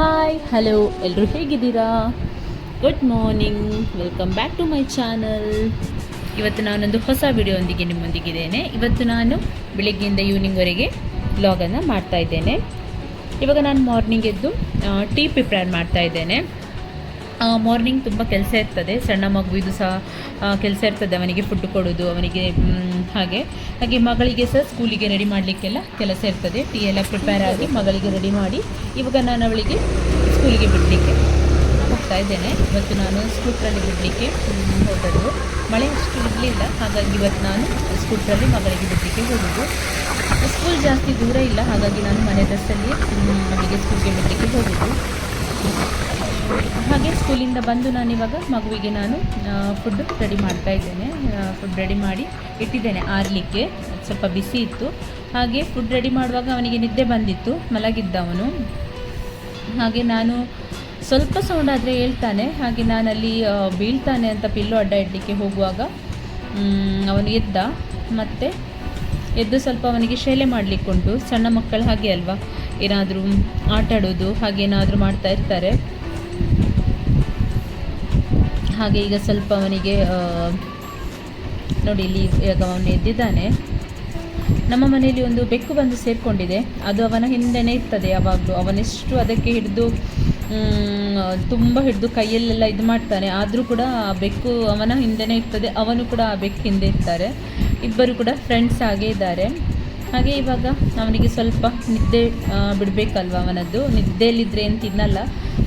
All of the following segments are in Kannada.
ಹಾಯ್ ಹಲೋ ಎಲ್ಲರೂ ಹೇಗಿದ್ದೀರಾ? Good morning welcome back to my channel ಇವತ್ತು ನಾನೊಂದು ಹೊಸ ವಿಡಿಯೋಂದಿಗೆ ನಿಮ್ಮೊಂದಿಗಿದ್ದೇನೆ. ಇವತ್ತು ನಾನು ಬೆಳಗ್ಗೆಯಿಂದ ಈವ್ನಿಂಗ್ವರೆಗೆ ಬ್ಲಾಗನ್ನು ಮಾಡ್ತಾ ಇದ್ದೇನೆ. ಇವಾಗ ನಾನು ಮಾರ್ನಿಂಗ್ ಎದ್ದು ಟೀ ಪ್ರಿಪೇರ್ ಮಾಡ್ತಾ ಇದ್ದೇನೆ. ಮಾರ್ನಿಂಗ್ ತುಂಬ ಕೆಲಸ ಇರ್ತದೆ. ಸಣ್ಣ ಮಗುವಿದು ಸಹ ಕೆಲಸ ಇರ್ತದೆ. ಅವನಿಗೆ ಫುಡ್ ಕೊಡೋದು, ಅವನಿಗೆ ಹಾಗೆ. ಹಾಗೆ ಮಗಳಿಗೆ ಸಹ ಸ್ಕೂಲಿಗೆ ರೆಡಿ ಮಾಡಲಿಕ್ಕೆಲ್ಲ ಕೆಲಸ ಇರ್ತದೆ. ಟೀ ಎಲ್ಲ ಪ್ರಿಪೇರ್ ಆಗಿ ಮಗಳಿಗೆ ರೆಡಿ ಮಾಡಿ ಇವಾಗ ನಾನು ಅವಳಿಗೆ ಸ್ಕೂಲಿಗೆ ಬಿಡಲಿಕ್ಕೆ ಹೋಗ್ತಾ ಇದ್ದೇನೆ. ಇವತ್ತು ನಾನು ಸ್ಕೂಟ್ರಲ್ಲಿ ಬಿಡಲಿಕ್ಕೆ ಹೋದದ್ದು. ಮಳೆ ಅಷ್ಟು ಇರಲಿಲ್ಲ. ಹಾಗಾಗಿ ಇವತ್ತು ನಾನು ಸ್ಕೂಟ್ರಲ್ಲಿ ಮಗಳಿಗೆ ಬಿಡಲಿಕ್ಕೆ ಹೋಗೋದು ಸ್ಕೂಲ್ ಜಾಸ್ತಿ ದೂರ ಇಲ್ಲ. ಹಾಗಾಗಿ ನಾನು ಮನೆ ಬಸ್ಸಲ್ಲಿ ಮಗಳಿಗೆ ಸ್ಕೂಲ್ಗೆ ಬಿಡಲಿಕ್ಕೆ ಹೋಗೋದು ಹಾಗೆ ಸ್ಕೂಲಿಂದ ಬಂದು ನಾನು ಇವಾಗ ಮಗುವಿಗೆ ನಾನು ಫುಡ್ ರೆಡಿ ಮಾಡ್ತಾ ಇದ್ದೇನೆ. ಫುಡ್ ರೆಡಿ ಮಾಡಿ ಇಟ್ಟಿದ್ದೇನೆ ಆರಲಿಕ್ಕೆ. ಸ್ವಲ್ಪ ಬಿಸಿ ಇತ್ತು. ಹಾಗೆ ಫುಡ್ ರೆಡಿ ಮಾಡುವಾಗ ಅವನಿಗೆ ನಿದ್ದೆ ಬಂದಿತ್ತು ಮಲಗಿದ್ದ ಅವನು ಹಾಗೆ ನಾನು ಸ್ವಲ್ಪ ಸೌಂಡ್ ಆದರೆ ಹೇಳ್ತಾನೆ. ಹಾಗೆ ನಾನಲ್ಲಿ ಬೀಳ್ತಾನೆ ಅಂತ ಪಿಲ್ಲು ಅಡ್ಡ ಇಡಲಿಕ್ಕೆ ಹೋಗುವಾಗ ಅವನು ಎದ್ದ. ಮತ್ತು ಎದ್ದು ಸ್ವಲ್ಪ ಅವನಿಗೆ ಶೇಲೆ ಮಾಡಲಿಕ್ಕುಂಟು ಸಣ್ಣ ಮಕ್ಕಳು ಹಾಗೆ ಅಲ್ವಾ? ಏನಾದರೂ ಆಟಾಡೋದು ಹಾಗೇನಾದರೂ ಹಾಗೆ ಏನಾದರೂ ಮಾಡ್ತಾ ಇರ್ತಾರೆ. ಹಾಗೆ ಈಗ ಸ್ವಲ್ಪ ಅವನಿಗೆ ನೋಡಿ ಇಲ್ಲಿ ಈಗ ಅವನು ಎದ್ದಿದ್ದಾನೆ. ನಮ್ಮ ಮನೆಯಲ್ಲಿ ಒಂದು ಬೆಕ್ಕು ಬಂದು ಸೇರಿಕೊಂಡಿದೆ. ಅದು ಅವನ ಹಿಂದೆನೇ ಇರ್ತದೆ ಯಾವಾಗಲೂ. ಅವನೆಷ್ಟು ಅದಕ್ಕೆ ಹಿಡಿದು ತುಂಬ ಹಿಡಿದು ಕೈಯಲ್ಲೆಲ್ಲ ಇದು ಮಾಡ್ತಾನೆ. ಆದರೂ ಕೂಡ ಆ ಬೆಕ್ಕು ಅವನ ಹಿಂದೆನೇ ಇರ್ತದೆ. ಅವನು ಕೂಡ ಆ ಬೆಕ್ಕು ಹಿಂದೆ ಇರ್ತಾರೆ. ಇಬ್ಬರು ಕೂಡ ಫ್ರೆಂಡ್ಸ್ ಆಗೇ ಇದ್ದಾರೆ. ಹಾಗೆ ಇವಾಗ ಅವನಿಗೆ ಸ್ವಲ್ಪ ನಿದ್ದೆ ಬಿಡಬೇಕಲ್ವ ಅವನದ್ದು? ನಿದ್ದೆಯಲ್ಲಿದ್ದರೆ ಏನು ತಿನ್ನಲ್ಲ.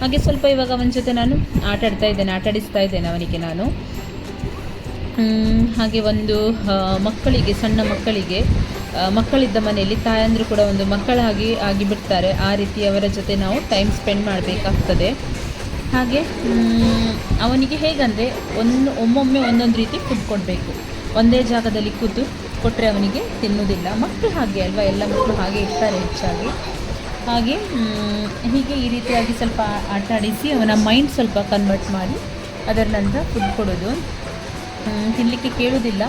ಹಾಗೆ ಸ್ವಲ್ಪ ಇವಾಗ ಅವನ ಜೊತೆ ನಾನು ಆಟ ಆಡ್ತಾ ಇದ್ದೇನೆ, ಆಟಾಡಿಸ್ತಾ ಇದ್ದೇನೆ ಅವನಿಗೆ ನಾನು. ಹಾಗೆ ಒಂದು ಮಕ್ಕಳಿಗೆ, ಸಣ್ಣ ಮಕ್ಕಳಿಗೆ ಮಕ್ಕಳಿದ್ದ ಮನೆಯಲ್ಲಿ ತಾಯಂದರು ಕೂಡ ಒಂದು ಮಕ್ಕಳಾಗಿ ಆಗಿಬಿಡ್ತಾರೆ. ಆ ರೀತಿ ಅವರ ಜೊತೆ ನಾವು ಟೈಮ್ ಸ್ಪೆಂಡ್ ಮಾಡಬೇಕಾಗ್ತದೆ. ಹಾಗೆ ಅವನಿಗೆ ಹೇಗಂದರೆ ಒಂದು, ಒಮ್ಮೊಮ್ಮೆ ಒಂದೊಂದು ರೀತಿ ಫುಡ್ ಒಂದೇ ಜಾಗದಲ್ಲಿ ಕೂತು ಕೊಟ್ಟರೆ ಅವನಿಗೆ ತಿನ್ನುವುದಿಲ್ಲ. ಮಕ್ಕಳು ಹಾಗೆ ಅಲ್ವಾ? ಎಲ್ಲ ಮಕ್ಕಳು ಹಾಗೆ ಇರ್ತಾರೆ ಹೆಚ್ಚಾಗಿ. ಹಾಗೆ ಹೀಗೆ ಈ ರೀತಿಯಾಗಿ ಸ್ವಲ್ಪ ಆಟ ಆಡಿಸಿ ಅವನ ಮೈಂಡ್ ಸ್ವಲ್ಪ ಕನ್ವರ್ಟ್ ಮಾಡಿ ಅದರ ನಂತರ ಫುಡ್ ಕೊಡೋದು. ತಿನ್ನಲಿಕ್ಕೆ ಕೇಳೋದಿಲ್ಲ.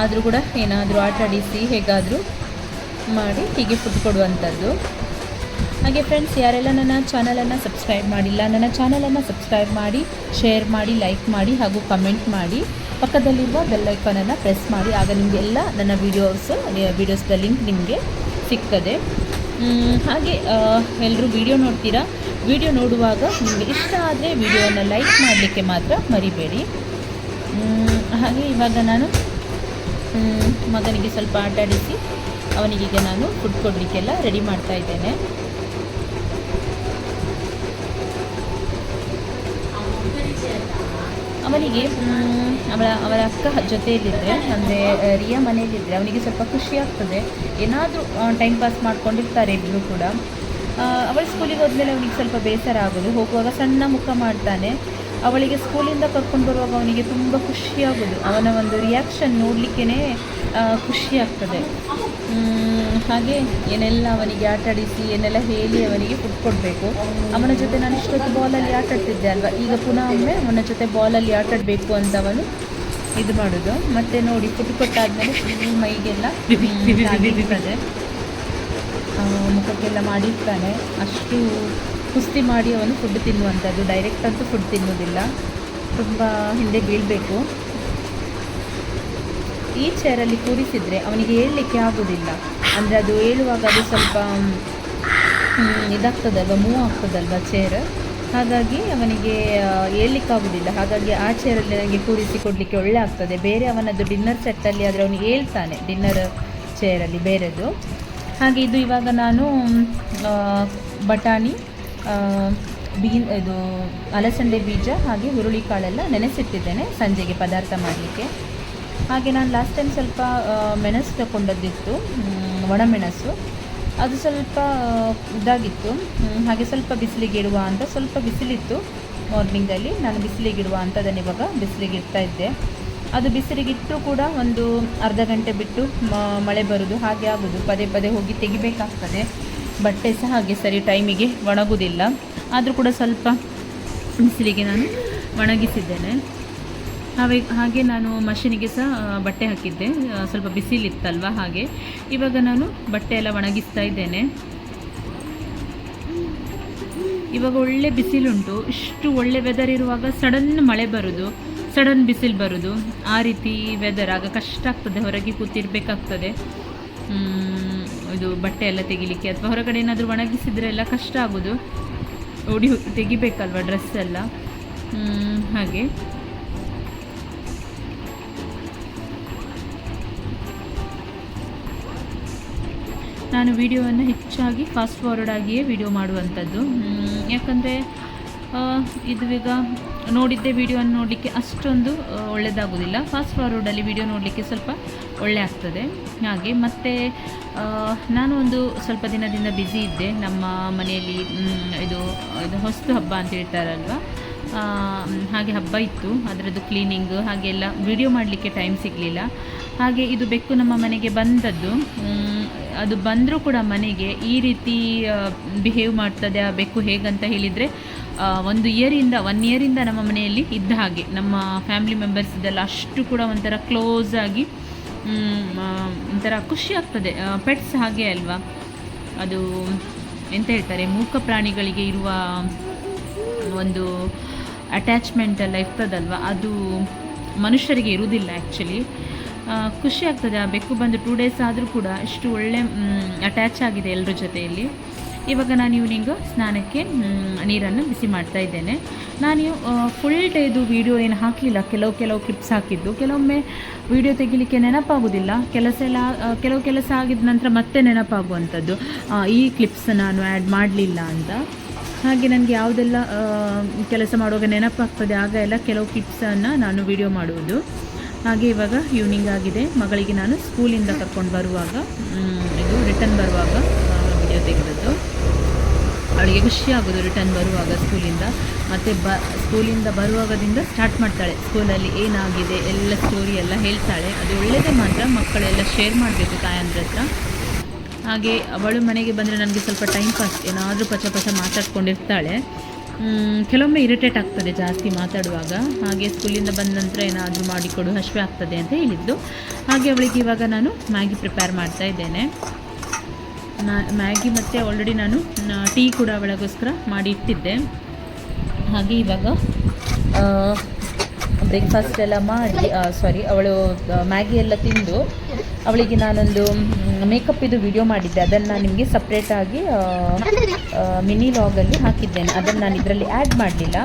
ಆದರೂ ಕೂಡ ಏನಾದರೂ ಆಟ ಆಡಿಸಿ ಹೇಗಾದರೂ ಮಾಡಿ ಹೀಗೆ ಫುಡ್ ಕೊಡುವಂಥದ್ದು. ಹಾಗೆ ಫ್ರೆಂಡ್ಸ್ ಯಾರೆಲ್ಲ ನನ್ನ ಚಾನಲನ್ನು ಸಬ್ಸ್ಕ್ರೈಬ್ ಮಾಡಿಲ್ಲ, ನನ್ನ ಚಾನಲನ್ನು ಸಬ್ಸ್ಕ್ರೈಬ್ ಮಾಡಿ ಶೇರ್ ಮಾಡಿ ಲೈಕ್ ಮಾಡಿ ಹಾಗೂ ಕಮೆಂಟ್ ಮಾಡಿ, ಪಕ್ಕದಲ್ಲಿರುವ ಬೆಲ್ ಐಕಾನನ್ನು ಪ್ರೆಸ್ ಮಾಡಿ. ಆಗ ನಿಮಗೆಲ್ಲ ನನ್ನ ವೀಡಿಯೋಸ್ ವೀಡಿಯೋಸ್ದ ಲಿಂಕ್ ನಿಮಗೆ ಸಿಗ್ತದೆ. ಹಾಗೆ ಎಲ್ಲರೂ ವಿಡಿಯೋ ನೋಡ್ತೀರಾ? ವಿಡಿಯೋ ನೋಡುವಾಗ ನಿಮಗೆ ಇಷ್ಟ ಆದರೆ ವಿಡಿಯೋನ ಲೈಕ್ ಮಾಡಲಿಕ್ಕೆ ಮಾತ್ರ ಮರಿಬೇಡಿ. ಹಾಗೆ ಇವಾಗ ನಾನು ಮಗನಿಗೆ ಸ್ವಲ್ಪ ಆಟಾಡಿಸಿ, ಅವನಿಗೀಗ ನಾನು ಫುಡ್ ಕೊಡಲಿಕ್ಕೆಲ್ಲ ರೆಡಿ ಮಾಡ್ತಾ ಇದ್ದೇನೆ. ಅವನಿಗೆ ಅವಳ ಅವರ ಅಕ್ಕ ಜೊತೆಯಲ್ಲಿದ್ದರೆ ಅಂದರೆ ರಿಯಾ ಮನೆಯಲ್ಲಿದ್ದರೆ ಅವನಿಗೆ ಸ್ವಲ್ಪ ಖುಷಿ ಆಗ್ತದೆ. ಏನಾದರೂ ಟೈಮ್ ಪಾಸ್ ಮಾಡ್ಕೊಂಡಿರ್ತಾರೆ ಇಬ್ಬರು ಕೂಡ. ಅವಳು ಸ್ಕೂಲಿಗೆ ಹೋದ್ಮೇಲೆ ಅವನಿಗೆ ಸ್ವಲ್ಪ ಬೇಸರ ಆಗೋದು. ಹೋಗುವಾಗ ಸಣ್ಣ ಮುಖ ಮಾಡ್ತಾನೆ. ಅವಳಿಗೆ ಸ್ಕೂಲಿಂದ ಕರ್ಕೊಂಡು ಬರುವಾಗ ಅವನಿಗೆ ತುಂಬ ಖುಷಿಯಾಗೋದು ಅವನ ಒಂದು ರಿಯಾಕ್ಷನ್ ನೋಡಲಿಕ್ಕೇ ಖುಷಿ ಆಗ್ತದೆ ಹಾಗೆ ಏನೆಲ್ಲ ಅವನಿಗೆ ಆಟಾಡಿಸಿ ಏನೆಲ್ಲ ಹೇಳಿ ಅವನಿಗೆ ಫುಡ್ ಕೊಡಬೇಕು. ಅವನ ಜೊತೆ ನಾನು ಇಷ್ಟೊತ್ತು ಬಾಲಲ್ಲಿ ಆಟಾಡ್ತಿದ್ದೆ ಅಲ್ವಾ? ಈಗ ಪುನಃ ಒಮ್ಮೆ ಅವನ ಜೊತೆ ಬಾಲಲ್ಲಿ ಆಟಾಡಬೇಕು ಅಂತ ಅವನು ಇದು ಮಾಡೋದು. ಮತ್ತು ನೋಡಿ ಫುಡ್ ಕೊಟ್ಟಾದಮೇಲೆ ಫುಲ್ ಮೈಗೆಲ್ಲ ಮುಖಕ್ಕೆಲ್ಲ ಮಾಡಿರ್ತಾನೆ. ಅಷ್ಟು ಕುಸ್ತಿ ಮಾಡಿ ಅವನು ಫುಡ್ ತಿನ್ನುವಂಥದ್ದು. ಡೈರೆಕ್ಟ್ ಅಂತೂ ಫುಡ್ ತಿನ್ನೋದಿಲ್ಲ ತುಂಬ ಹಿಂದೆ ಬೀಳಬೇಕು. ಈ ಚೇರಲ್ಲಿ ಕೂರಿಸಿದರೆ ಅವನಿಗೆ ಹೇಳಲಿಕ್ಕೆ ಆಗೋದಿಲ್ಲ. ಅಂದರೆ ಅದು ಹೇಳುವಾಗ ಅದು ಸ್ವಲ್ಪ ಇದಾಗ್ತದಲ್ವ ಮೂವ್ ಆಗ್ತದಲ್ವ ಚೇರ್ ಹಾಗಾಗಿ ಅವನಿಗೆ ಹೇಳಲಿಕ್ಕಾಗೋದಿಲ್ಲ ಹಾಗಾಗಿ ಆ ಚೇರಲ್ಲಿ ನನಗೆ ಕೂರಿಸಿ ಕೊಡಲಿಕ್ಕೆ ಒಳ್ಳೆ ಆಗ್ತದೆ. ಬೇರೆ ಅವನದ್ದು ಡಿನ್ನರ್ ಸೆಟ್ಟಲ್ಲಿ ಆದರೆ ಅವನು ಹೇಳ್ತಾನೆ ಡಿನ್ನರ್ ಚೇರಲ್ಲಿ ಬೇರೆದು. ಹಾಗೆ ಇದು ಇವಾಗ ನಾನು ಬಟಾಣಿ ಬೀನ್, ಇದು ಅಲಸಂದೆ ಬೀಜ ಹಾಗೆ ಹುರುಳಿ ಕಾಳೆಲ್ಲ ನೆನೆಸಿಟ್ಟಿದ್ದೇನೆ ಸಂಜೆಗೆ ಪದಾರ್ಥ ಮಾಡಲಿಕ್ಕೆ. ಹಾಗೆ ನಾನು ಲಾಸ್ಟ್ ಟೈಮ್ ಸ್ವಲ್ಪ ಮೆಣಸು ತಗೊಂಡದ್ದಿತ್ತು ಒಣಮೆಣಸು. ಅದು ಸ್ವಲ್ಪ ಇದಾಗಿತ್ತು. ಹಾಗೆ ಸ್ವಲ್ಪ ಬಿಸಿಲಿಗೆ ಇಡುವ ಅಂತ ಸ್ವಲ್ಪ ಬಿಸಿಲಿತ್ತು ಮಾರ್ನಿಂಗಲ್ಲಿ ನಾನು ಬಿಸಿಲಿಗಿಡುವ ಅಂತ ಅದನ್ನು ಇವಾಗ ಬಿಸಿಲಿಗೆ ಇಡ್ತಾ ಇದ್ದೆ. ಅದು ಬಿಸಿಲಿಗಿಟ್ಟು ಕೂಡ ಒಂದು ಅರ್ಧ ಗಂಟೆ ಬಿಟ್ಟು ಮಳೆ ಬರೋದು, ಹಾಗೆ ಆಗೋದು. ಪದೇ ಪದೇ ಹೋಗಿ ತೆಗಿಬೇಕಾಗ್ತದೆ. ಬಟ್ಟೆ ಸಹ ಹಾಗೆ ಸರಿ ಟೈಮಿಗೆ ಒಣಗುವುದಿಲ್ಲ. ಆದರೂ ಕೂಡ ಸ್ವಲ್ಪ ಬಿಸಿಲಿಗೆ ನಾನು ಒಣಗಿಸಿದ್ದೇನೆ. ಹಾಗೆ ಹಾಗೆ ನಾನು ಮಷೀನಿಗೆ ಸಹ ಬಟ್ಟೆ ಹಾಕಿದ್ದೆ. ಸ್ವಲ್ಪ ಬಿಸಿಲಿತ್ತಲ್ವ ಹಾಗೆ. ಇವಾಗ ನಾನು ಬಟ್ಟೆ ಎಲ್ಲ ಒಣಗಿಸ್ತಾ ಇದ್ದೇನೆ. ಇವಾಗ ಒಳ್ಳೆ ಬಿಸಿಲುಂಟು. ಇಷ್ಟು ಒಳ್ಳೆ ವೆದರ್ ಇರುವಾಗ ಸಡನ್ ಮಳೆ ಬರೋದು ಸಡನ್ ಬಿಸಿಲು ಬರೋದು. ಆ ರೀತಿ ವೆದರ್ ಆಗ ಕಷ್ಟ ಆಗ್ತದೆ, ಹೊರಗೆ ಕೂತಿರ್ಬೇಕಾಗ್ತದೆ. ಇದು ಬಟ್ಟೆ ಎಲ್ಲ ತೆಗಿಲಿಕ್ಕೆ ಅಥವಾ ಹೊರಗಡೆ ಏನಾದರೂ ಒಣಗಿಸಿದ್ರೆ ಎಲ್ಲ ಕಷ್ಟ ಆಗೋದು. ಓಡಿ ತೆಗಿಬೇಕಲ್ವ ಡ್ರೆಸ್ ಎಲ್ಲ? ಹಾಗೆ. ನಾನು ವಿಡಿಯೋವನ್ನು ಹೆಚ್ಚಾಗಿ ಫಾಸ್ಟ್ ಫಾರ್ವರ್ಡ್ ಆಗಿಯೇ ವಿಡಿಯೋ ಮಾಡುವಂಥದ್ದು. ಯಾಕಂದರೆ ಇದು ಈಗ ನೋಡಿದ್ದೆ ವಿಡಿಯೋವನ್ನು ನೋಡಲಿಕ್ಕೆ ಅಷ್ಟೊಂದು ಒಳ್ಳೆಯದಾಗೋದಿಲ್ಲ ಫಾಸ್ಟ್ ಫಾರ್ವರ್ಡಲ್ಲಿ ವಿಡಿಯೋ ನೋಡಲಿಕ್ಕೆ ಸ್ವಲ್ಪ ಒಳ್ಳೆ ಆಗ್ತದೆ. ಹಾಗೆ ಮತ್ತು ನಾನು ಒಂದು ಸ್ವಲ್ಪ ದಿನದಿಂದ ಬ್ಯುಸಿ ಇದ್ದೆ. ನಮ್ಮ ಮನೆಯಲ್ಲಿ ಇದು ಇದು ಹೊಸ್ತು ಹಬ್ಬ ಅಂತ ಹೇಳ್ತಾರಲ್ವ? ಹಾಗೆ ಹಬ್ಬ ಇತ್ತು. ಅದರದ್ದು ಕ್ಲೀನಿಂಗ್ ಹಾಗೆಲ್ಲ ವಿಡಿಯೋ ಮಾಡಲಿಕ್ಕೆ ಟೈಮ್ ಸಿಗಲಿಲ್ಲ. ಹಾಗೆ ಇದು ಬೆಕ್ಕು ನಮ್ಮ ಮನೆಗೆ ಬಂದದ್ದು. ಅದು ಬಂದರೂ ಕೂಡ ಮನೆಗೆ ಈ ರೀತಿ ಬಿಹೇವ್ ಮಾಡ್ತದೆ ಆ ಬೆಕ್ಕು ಹೇಗಂತ ಹೇಳಿದರೆ ಒಂದು ಇಯರಿಂದ ಒನ್ ಇಯರಿಂದ ನಮ್ಮ ಮನೆಯಲ್ಲಿ ಇದ್ದ ಹಾಗೆ. ನಮ್ಮ ಫ್ಯಾಮಿಲಿ ಮೆಂಬರ್ಸ್ ಇದೆಲ್ಲ ಅಷ್ಟು ಕೂಡ ಒಂಥರ ಕ್ಲೋಸ್ ಆಗಿ ಒಂಥರ ಖುಷಿ ಆಗ್ತದೆ. ಪೆಟ್ಸ್ ಹಾಗೆ ಅಲ್ವಾ? ಅದು ಎಂತ ಹೇಳ್ತಾರೆ, ಮೂಕ ಪ್ರಾಣಿಗಳಿಗೆ ಇರುವ ಒಂದು ಅಟ್ಯಾಚ್ಮೆಂಟ್ ಎಲ್ಲ ಇರ್ತದಲ್ವ? ಅದು ಮನುಷ್ಯರಿಗೆ ಇರುವುದಿಲ್ಲ ಆ್ಯಕ್ಚುಲಿ ಖುಷಿ ಆಗ್ತದೆ. ಆ ಬೆಕ್ಕು ಬಂದು ಟೂ ಡೇಸ್ ಆದರೂ ಕೂಡ ಇಷ್ಟು ಒಳ್ಳೆ ಅಟ್ಯಾಚ್ ಆಗಿದೆ ಎಲ್ಲರ ಜೊತೆಯಲ್ಲಿ. ಇವಾಗ ನಾನು ಈವ್ನಿಂಗು ಸ್ನಾನಕ್ಕೆ ನೀರನ್ನು ಬಿಸಿ ಮಾಡ್ತಾ ಇದ್ದೇನೆ. ನಾನು ಫುಲ್ ಡೇದು ವೀಡಿಯೋ ಏನು ಹಾಕಲಿಲ್ಲ. ಕೆಲವು ಕೆಲವು ಕ್ಲಿಪ್ಸ್ ಹಾಕಿದ್ದು. ಕೆಲವೊಮ್ಮೆ ವೀಡಿಯೋ ತೆಗಿಲಿಕ್ಕೆ ನೆನಪಾಗೋದಿಲ್ಲ. ಕೆಲಸ ಎಲ್ಲ ಕೆಲವು ಕೆಲಸ ಆಗಿದ ನಂತರ ಮತ್ತೆ ನೆನಪಾಗುವಂಥದ್ದು. ಈ ಕ್ಲಿಪ್ಸ್ ನಾನು ಆ್ಯಡ್ ಮಾಡಲಿಲ್ಲ ಅಂತ. ಹಾಗೆ ನನಗೆ ಯಾವುದೆಲ್ಲ ಕೆಲಸ ಮಾಡುವಾಗ ನೆನಪಾಗ್ತದೆ, ಆಗ ಎಲ್ಲ ಕೆಲವು ಕ್ಲಿಪ್ಸನ್ನು ನಾನು ವಿಡಿಯೋ ಮಾಡುವುದು. ಹಾಗೆ ಇವಾಗ ಈವ್ನಿಂಗ್ ಆಗಿದೆ. ಮಗಳಿಗೆ ನಾನು ಸ್ಕೂಲಿಂದ ಕರ್ಕೊಂಡು ಬರುವಾಗ ಇದು ರಿಟರ್ನ್ ಬರುವಾಗ ವಿಡಿಯೋ ತೆಗೆದದ್ದು ಅವಳಿಗೆ ಖುಷಿ ಆಗೋದು ರಿಟರ್ನ್ ಬರುವಾಗ ಸ್ಕೂಲಿಂದ ಮತ್ತು ಬ ಸ್ಕೂಲಿಂದ ಬರುವಾಗದಿಂದ ಸ್ಟಾರ್ಟ್ ಮಾಡ್ತಾಳೆ. ಸ್ಕೂಲಲ್ಲಿ ಏನಾಗಿದೆ, ಎಲ್ಲ ಸ್ಟೋರಿ ಎಲ್ಲ ಹೇಳ್ತಾಳೆ. ಅದು ಒಳ್ಳೆಯದೇ ಮಾತ್ರ, ಮಕ್ಕಳೆಲ್ಲ ಶೇರ್ ಮಾಡಬೇಕು ತಾಯಂದ್ರ ಹತ್ರ. ಹಾಗೆ ಅವಳು ಮನೆಗೆ ಬಂದರೆ ನನಗೆ ಸ್ವಲ್ಪ ಟೈಮ್ ಪಾಸ್ ಏನಾದರೂ ಪಚ ಪಚ ಮಾತಾಡ್ಕೊಂಡಿರ್ತಾಳೆ. ಕೆಲವೊಮ್ಮೆ ಇರಿಟೇಟ್ ಆಗ್ತದೆ ಜಾಸ್ತಿ ಮಾತಾಡುವಾಗ. ಹಾಗೆ ಸ್ಕೂಲಿಂದ ಬಂದ ನಂತರ ಏನಾದರೂ ಮಾಡಿಕೊಡು ಹಸಿವೆ ಆಗ್ತದೆ ಅಂತ ಹೇಳಿದ್ದು. ಹಾಗೆ ಅವಳಿಗೆ ಇವಾಗ ನಾನು ಮ್ಯಾಗಿ ಪ್ರಿಪೇರ್ ಮಾಡ್ತಾ ಇದ್ದೇನೆ. ಮ್ಯಾಗಿ ಮತ್ತು ಆಲ್ರೆಡಿ ನಾನು ಟೀ ಕೂಡ ಅವಳಿಗೋಸ್ಕರ ಮಾಡಿ ಇಟ್ಟಿದ್ದೆ ಹಾಗೆ ಇವಾಗ ಬ್ರೇಕ್ಫಾಸ್ಟ್ ಎಲ್ಲ ಮಾಡಿ ಸಾರಿ ಅವಳು ಮ್ಯಾಗಿ ಎಲ್ಲ ತಿಂದು ಅವಳಿಗೆ ನಾನೊಂದು ಮೇಕಪ್ ಇದು ವಿಡಿಯೋ ಮಾಡಿದ್ದೆ. ಅದನ್ನು ನಾನು ನಿಮಗೆ ಸಪ್ರೇಟಾಗಿ ಮಿನಿ ಲಾಗಲ್ಲಿ ಹಾಕಿದ್ದೇನೆ. ಅದನ್ನು ನಾನು ಇದರಲ್ಲಿ ಆ್ಯಡ್ ಮಾಡಲಿಲ್ಲ.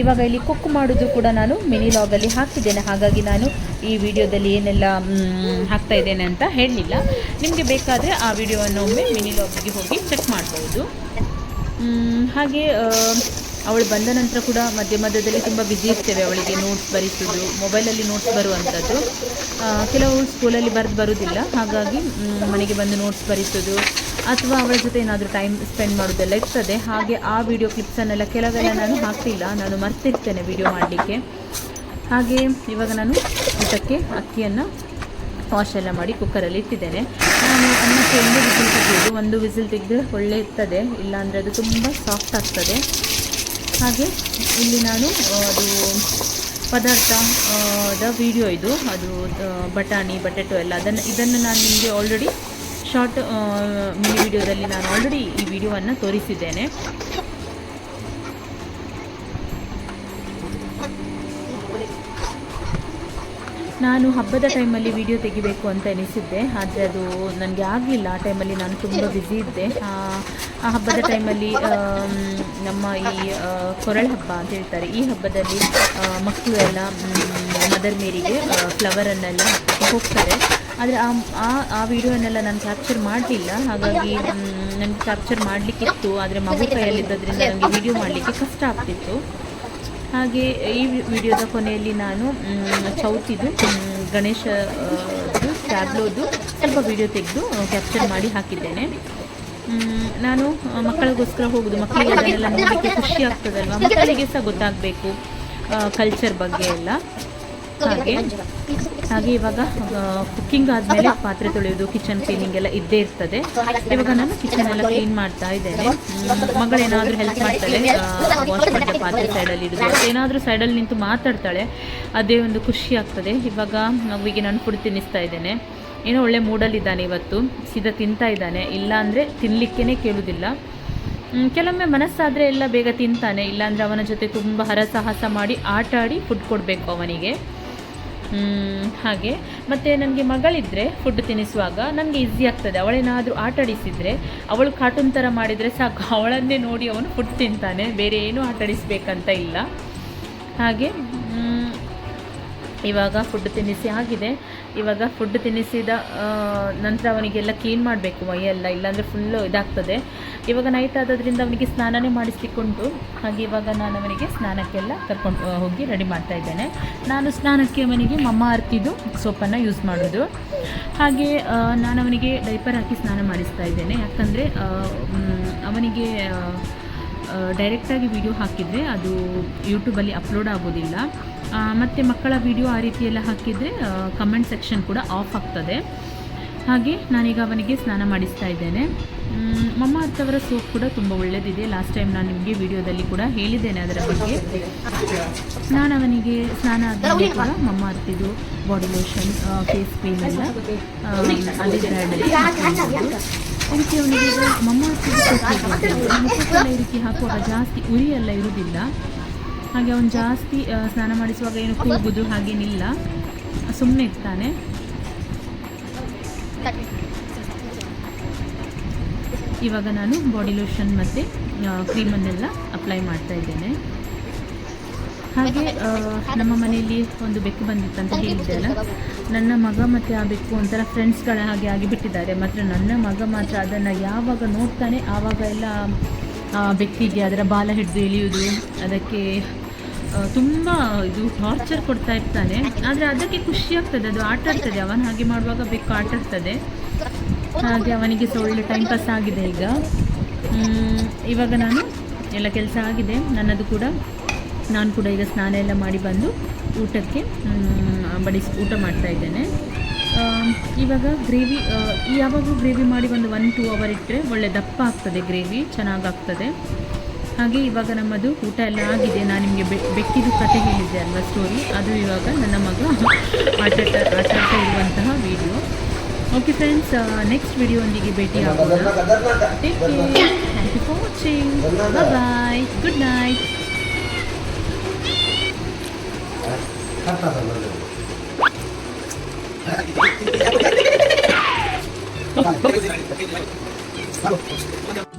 ಇವಾಗ ಇಲ್ಲಿ ಕುಕ್ ಮಾಡೋದು ಕೂಡ ನಾನು ಮಿನಿ ಲಾಗಲ್ಲಿ ಹಾಕಿದ್ದೇನೆ. ಹಾಗಾಗಿ ನಾನು ಈ ವಿಡಿಯೋದಲ್ಲಿ ಏನೆಲ್ಲ ಹಾಕ್ತಾ ಇದ್ದೇನೆ ಅಂತ ಹೇಳಲಿಲ್ಲ ನಿಮಗೆ ಬೇಕಾದರೆ ಆ ವಿಡಿಯೋವನ್ನು ಒಮ್ಮೆ ಮಿನಿ ಲಾಗಿಗೆ ಹೋಗಿ ಚೆಕ್ ಮಾಡ್ಬೋದು. ಹಾಗೆ ಅವಳು ಬಂದ ನಂತರ ಕೂಡ ಮಧ್ಯ ಮಧ್ಯದಲ್ಲಿ ತುಂಬ ಬ್ಯುಸಿ ಇರ್ತೇವೆ ಅವಳಿಗೆ ನೋಟ್ಸ್ ಬರಿಸೋದು ಮೊಬೈಲಲ್ಲಿ ನೋಟ್ಸ್ ಬರುವಂಥದ್ದು. ಕೆಲವು ಸ್ಕೂಲಲ್ಲಿ ಬರೆದು ಬರೋದಿಲ್ಲ ಹಾಗಾಗಿ ಮನೆಗೆ ಬಂದು ನೋಟ್ಸ್ ಬರಿಸೋದು ಅಥವಾ ಅವಳ ಜೊತೆ ಏನಾದರೂ ಟೈಮ್ ಸ್ಪೆಂಡ್ ಮಾಡೋದೆಲ್ಲ ಇರ್ತದೆ. ಹಾಗೆ ಆ ವಿಡಿಯೋ ಕ್ಲಿಪ್ಸನ್ನೆಲ್ಲ ಕೆಲವೆಲ್ಲ ನಾನು ಹಾಕ್ತಿಲ್ಲ. ನಾನು ಮರ್ತಿರ್ತೇನೆ ವಿಡಿಯೋ ಮಾಡಲಿಕ್ಕೆ. ಹಾಗೆ ಇವಾಗ ನಾನು ಊಟಕ್ಕೆ ಅಕ್ಕಿಯನ್ನು ವಾಶ್ ಎಲ್ಲ ಮಾಡಿ ಕುಕ್ಕರಲ್ಲಿ ಇಟ್ಟಿದ್ದೇನೆ. ನಾನು ಅನ್ನಕ್ಕೆ ಒಂದು ವಿಸಿಲ್ ತೆಗೆಯೋದು ಒಂದು ವಿಸಿಲ್ ತೆಗೆದು ಒಳ್ಳೆ ಇರ್ತದೆ. ಇಲ್ಲಾಂದರೆ ಅದು ತುಂಬ ಸಾಫ್ಟ್ ಆಗ್ತದೆ. ಹಾಗೆ ಇಲ್ಲಿ ನಾನು ಅದು ಪದಾರ್ಥ ಆ, ದ ವಿಡಿಯೋ ಇದು ಅದು ಬಟಾಣಿ ಬಟೆಟೊ ಎಲ್ಲ. ಅದನ್ನು ಇದನ್ನು ನಾನು ನಿಮಗೆ ಆಲ್ರೆಡಿ ಶಾರ್ಟ್ ಮಿನಿ ವಿಡಿಯೋದಲ್ಲಿ ನಾನು ಆಲ್ರೆಡಿ ಈ ವಿಡಿಯೋವನ್ನು ತೋರಿಸಿದ್ದೇನೆ. ನಾನು ಹಬ್ಬದ ಟೈಮಲ್ಲಿ ವಿಡಿಯೋ ತೆಗಿಬೇಕು ಅಂತ ಎನಿಸಿದ್ದೆ ಆದರೆ ಅದು ನನಗೆ ಆಗಲಿಲ್ಲ. ಆ ಟೈಮಲ್ಲಿ ನಾನು ತುಂಬ ಬ್ಯುಸಿ ಇದ್ದೆ. ಆ ಹಬ್ಬದ ಟೈಮಲ್ಲಿ ನಮ್ಮ ಈ ಕೊರಳ ಹಬ್ಬ ಅಂತ ಹೇಳ್ತಾರೆ. ಈ ಹಬ್ಬದಲ್ಲಿ ಮಕ್ಕಳು ಎಲ್ಲ ಮದರ್ ಮೇರಿಗೆ ಫ್ಲವರನ್ನೆಲ್ಲ ಹೋಗ್ತಾರೆ. ಆದರೆ ಆ ಆ ಆ ವಿಡಿಯೋನೆಲ್ಲ ನಾನು ಕ್ಯಾಪ್ಚರ್ ಮಾಡಲಿಲ್ಲ. ಹಾಗಾಗಿ ನನಗೆ ಕ್ಯಾಪ್ಚರ್ ಮಾಡಲಿಕ್ಕಿತ್ತು. ಆದರೆ ಮಗು ಕೈಯಲ್ಲಿದ್ದರಿಂದ ನನಗೆ ವಿಡಿಯೋ ಮಾಡಲಿಕ್ಕೆ ಕಷ್ಟ ಆಗ್ತಿತ್ತು. ಹಾಗೆ ಈ ವಿಡಿಯೋದ ಕೊನೆಯಲ್ಲಿ ನಾನು ಚೌತಿದು ಗಣೇಶ ಟ್ಯಾಬ್ಲೋದು ಸ್ವಲ್ಪ ವಿಡಿಯೋ ತೆಗೆದು ಕ್ಯಾಪ್ಚರ್ ಮಾಡಿ ಹಾಕಿದ್ದೇನೆ. ನಾನು ಮಕ್ಕಳಿಗೋಸ್ಕರ ಹೋಗೋದು, ಮಕ್ಕಳಿಗೆ ಅದನ್ನೆಲ್ಲ ನೋಡಲಿಕ್ಕೆ ಖುಷಿ ಆಗ್ತದಲ್ವ? ಮಕ್ಕಳಿಗೆ ಸಹ ಗೊತ್ತಾಗಬೇಕು ಕಲ್ಚರ್ ಬಗ್ಗೆ ಎಲ್ಲ. ಹಾಗೆ ಹಾಗೆ ಇವಾಗ ಕುಕ್ಕಿಂಗ್ ಆದ್ಮೇಲೆ ಪಾತ್ರೆ ತೊಳೆಯೋದು ಕಿಚನ್ ಕ್ಲೀನಿಂಗ್ ಎಲ್ಲ ಇದ್ದೇ ಇರ್ತದೆ. ಇವಾಗ ನಾನು ಕಿಚನ್ ಎಲ್ಲ ಕ್ಲೀನ್ ಮಾಡ್ತಾ ಇದ್ದೇನೆ. ಮಗಳೇನಾದ್ರೂ ಹೆಲ್ಪ್ ಮಾಡ್ತಾಳೆ ವಾಶ್ ಮಾಡಿದ ಪಾತ್ರೆ ಸೈಡಲ್ಲಿ ಏನಾದ್ರೂ ಏನಾದರೂ ಸೈಡಲ್ಲಿ ನಿಂತು ಮಾತಾಡ್ತಾಳೆ, ಅದೇ ಒಂದು ಖುಷಿ ಆಗ್ತದೆ. ಇವಾಗ ಮಗುವಿಗೆ ನಾನು ಫುಡ್ ತಿನ್ನಿಸ್ತಾ ಇದ್ದೇನೆ. ಏನೋ ಒಳ್ಳೆ ಮೂಡಲ್ಲಿದ್ದಾನೆ ಇವತ್ತು. ಸೀದಾ ತಿಂತಾ ಇದ್ದಾನೆ. ಇಲ್ಲ ಅಂದರೆ ತಿನ್ನಲಿಕ್ಕೇ ಕೇಳೋದಿಲ್ಲ. ಕೆಲವೊಮ್ಮೆ ಮನಸ್ಸಾದರೆ ಎಲ್ಲ ಬೇಗ ತಿಂತಾನೆ. ಇಲ್ಲಾಂದರೆ ಅವನ ಜೊತೆ ತುಂಬ ಹರಸಾಹಸ ಮಾಡಿ ಆಟ ಆಡಿ ಫುಡ್ ಕೊಡಬೇಕು ಅವನಿಗೆ. ಹಾಗೆ. ಮತ್ತು ನನಗೆ ಮಗಳಿದ್ದರೆ ಫುಡ್ ತಿನ್ನಿಸುವಾಗ ನನಗೆ ಈಸಿ ಆಗ್ತದೆ. ಅವಳೇನಾದರೂ ಆಟಾಡಿಸಿದರೆ ಅವಳು ಕಾರ್ಟೂನ್ ಥರ ಮಾಡಿದರೆ ಸಾಕು. ಅವಳನ್ನೇ ನೋಡಿ ಅವನು ಫುಡ್ ತಿಂತಾನೆ. ಬೇರೆ ಏನೂ ಆಟಾಡಿಸ್ಬೇಕಂತ ಇಲ್ಲ. ಹಾಗೆ. ಇವಾಗ ಫುಡ್ ತಿನ್ನಿಸಿ ಆಗಿದೆ. ಇವಾಗ ಫುಡ್ ತಿನ್ನಿಸಿದ ನಂತರ ಅವನಿಗೆಲ್ಲ ಕ್ಲೀನ್ ಮಾಡಬೇಕು ಮೈಯೆಲ್ಲ ಇಲ್ಲಾಂದರೆ ಫುಲ್ಲು ಇದಾಗ್ತದೆ. ಇವಾಗ ನೈಟ್ ಆದದ್ರಿಂದ ಅವನಿಗೆ ಸ್ನಾನನೇ ಮಾಡಿಸ್ಲಿಕ್ಕುಂಟು. ಹಾಗೆ ಇವಾಗ ನಾನು ಅವನಿಗೆ ಸ್ನಾನಕ್ಕೆಲ್ಲ ಕರ್ಕೊಂಡು ಹೋಗಿ ರೆಡಿ ಮಾಡ್ತಾ ಇದ್ದೇನೆ. ನಾನು ಸ್ನಾನಕ್ಕೆ ಅವನಿಗೆ ಮಮ್ಮ ಅರ್ತಿದ್ದು ಸೋಪನ್ನು ಯೂಸ್ ಮಾಡೋದು. ಹಾಗೆ ನಾನು ಅವನಿಗೆ ಡೈಪರ್ ಹಾಕಿ ಸ್ನಾನ ಮಾಡಿಸ್ತಾ ಇದ್ದೇನೆ. ಯಾಕಂದರೆ ಅವನಿಗೆ ಡೈರೆಕ್ಟಾಗಿ ವಿಡಿಯೋ ಹಾಕಿದರೆ ಅದು ಯೂಟ್ಯೂಬಲ್ಲಿ ಅಪ್ಲೋಡ್ ಆಗೋದಿಲ್ಲ. ಮತ್ತು ಮಕ್ಕಳ ವಿಡಿಯೋ ಆ ರೀತಿ ಎಲ್ಲ ಹಾಕಿದರೆ ಕಮೆಂಟ್ ಸೆಕ್ಷನ್ ಕೂಡ ಆಫ್ ಆಗ್ತದೆ. ಹಾಗೆ ನಾನೀಗ ಅವನಿಗೆ ಸ್ನಾನ ಮಾಡಿಸ್ತಾ ಇದ್ದೇನೆ. ಮಮ್ಮ ಅರ್ಥವರ ಸೋಪ್ ಕೂಡ ತುಂಬ ಒಳ್ಳೆಯದಿದೆ ಲಾಸ್ಟ್ ಟೈಮ್ ನಾನು ನಿಮಗೆ ವಿಡಿಯೋದಲ್ಲಿ ಕೂಡ ಹೇಳಿದ್ದೇನೆ ಅದರ ಬಗ್ಗೆ. ನಾನು ಅವನಿಗೆ ಸ್ನಾನ ಆದಮೇಲೆ ಕೂಡ ಮಮ್ಮ ಅರ್ತಿದ್ದು ಬಾಡಿ ಲೋಷನ್ ಫೇಸ್ ಕ್ರೀಮ್ ಎಲ್ಲ ಅದೇ ಬ್ರ್ಯಾಂಡಲ್ಲಿ ಅದಕ್ಕೆ ಅವನಿಗೆ ಮಮ್ಮ ಅರ್ತಿದ್ದು ಮುಖಕ್ಕೆಲ್ಲ ಈ ರೀತಿ ಹಾಕುವಾಗ ಜಾಸ್ತಿ ಉರಿ ಎಲ್ಲ ಇರುವುದಿಲ್ಲ. ಹಾಗೆ ಅವನು ಜಾಸ್ತಿ ಸ್ನಾನ ಮಾಡಿಸುವಾಗ ಏನು ಕೂಗುದು ಹಾಗೇನಿಲ್ಲ ಸುಮ್ಮನೆ ಇರ್ತಾನೆ. ಇವಾಗ ನಾನು ಬಾಡಿ ಲೋಷನ್ ಮತ್ತು ಕ್ರೀಮನ್ನೆಲ್ಲ ಅಪ್ಲೈ ಮಾಡ್ತಾ ಇದ್ದೇನೆ. ಹಾಗೆ ನಮ್ಮ ಮನೆಯಲ್ಲಿ ಒಂದು ಬೆಕ್ಕು ಬಂದಿತ್ತಂತ ಹೇಳಿದ್ದೆ ಅಲ್ಲ? ನನ್ನ ಮಗ ಮತ್ತು ಆ ಬೆಕ್ಕು ಒಂಥರ ಫ್ರೆಂಡ್ಸ್ಗಳ ಹಾಗೆ ಆಗಿಬಿಟ್ಟಿದ್ದಾರೆ. ಮಾತ್ರ ನನ್ನ ಮಗ ಮಾತ್ರ ಅದನ್ನು ಯಾವಾಗ ನೋಡ್ತಾನೆ ಆವಾಗ ಎಲ್ಲ ಬೆಕ್ಕಿಗೆ ಅದರ ಬಾಲ ಹಿಡಿದು ಎಳೆಯುವುದು ಅದಕ್ಕೆ ತುಂಬ ಇದು ಟಾರ್ಚರ್ ಕೊಡ್ತಾ ಇರ್ತಾನೆ. ಆದರೆ ಅದಕ್ಕೆ ಖುಷಿ ಆಗ್ತದೆ. ಅದು ಆಟ ಆಡ್ತದೆ ಅವನು ಹಾಗೆ ಮಾಡುವಾಗ ಬೇಕು ಆಟ ಆಡ್ತದೆ ಹಾಗೆ ಅವನಿಗೆ ಸಹ ಒಳ್ಳೆ ಟೈಮ್ ಪಾಸ್ ಆಗಿದೆ ಈಗ. ಇವಾಗ ನಾನು ಎಲ್ಲ ಕೆಲಸ ಆಗಿದೆ. ನನ್ನದು ಕೂಡ, ನಾನು ಕೂಡ ಈಗ ಸ್ನಾನ ಎಲ್ಲ ಮಾಡಿ ಬಂದು ಊಟಕ್ಕೆ ಬಡಿಸಿ ಊಟ ಮಾಡ್ತಾ ಇದ್ದೇನೆ. ಇವಾಗ ಗ್ರೇವಿ ಯಾವಾಗಲೂ ಗ್ರೇವಿ ಮಾಡಿ ಒಂದು ಒನ್ ಟೂ ಅವರ್ ಇಟ್ಟರೆ ಒಳ್ಳೆ ದಪ್ಪ ಆಗ್ತದೆ ಗ್ರೇವಿ ಚೆನ್ನಾಗಾಗ್ತದೆ ಹಾಗೆ ಇವಾಗ ನಮ್ಮದು ಊಟ ಎಲ್ಲ ಆಗಿದೆ. ನಾನು ನಿಮಗೆ ಬೆಕ್ಕಿದು ಕತೆ ಹೇಳಿದ್ದೆ ಅಲ್ವಾ ಸ್ಟೋರಿ ಅದು ಇವಾಗ ನನ್ನ ಮಗ ಆಟ ಆಟಾಡ್ತಾ ಆಟ ಇರುವಂತಹ video okay friends next video ಒಂದಿಗೆ ಭೇಟಿ ಆಗೋಣ. Take thank you for watching bye good night Halo.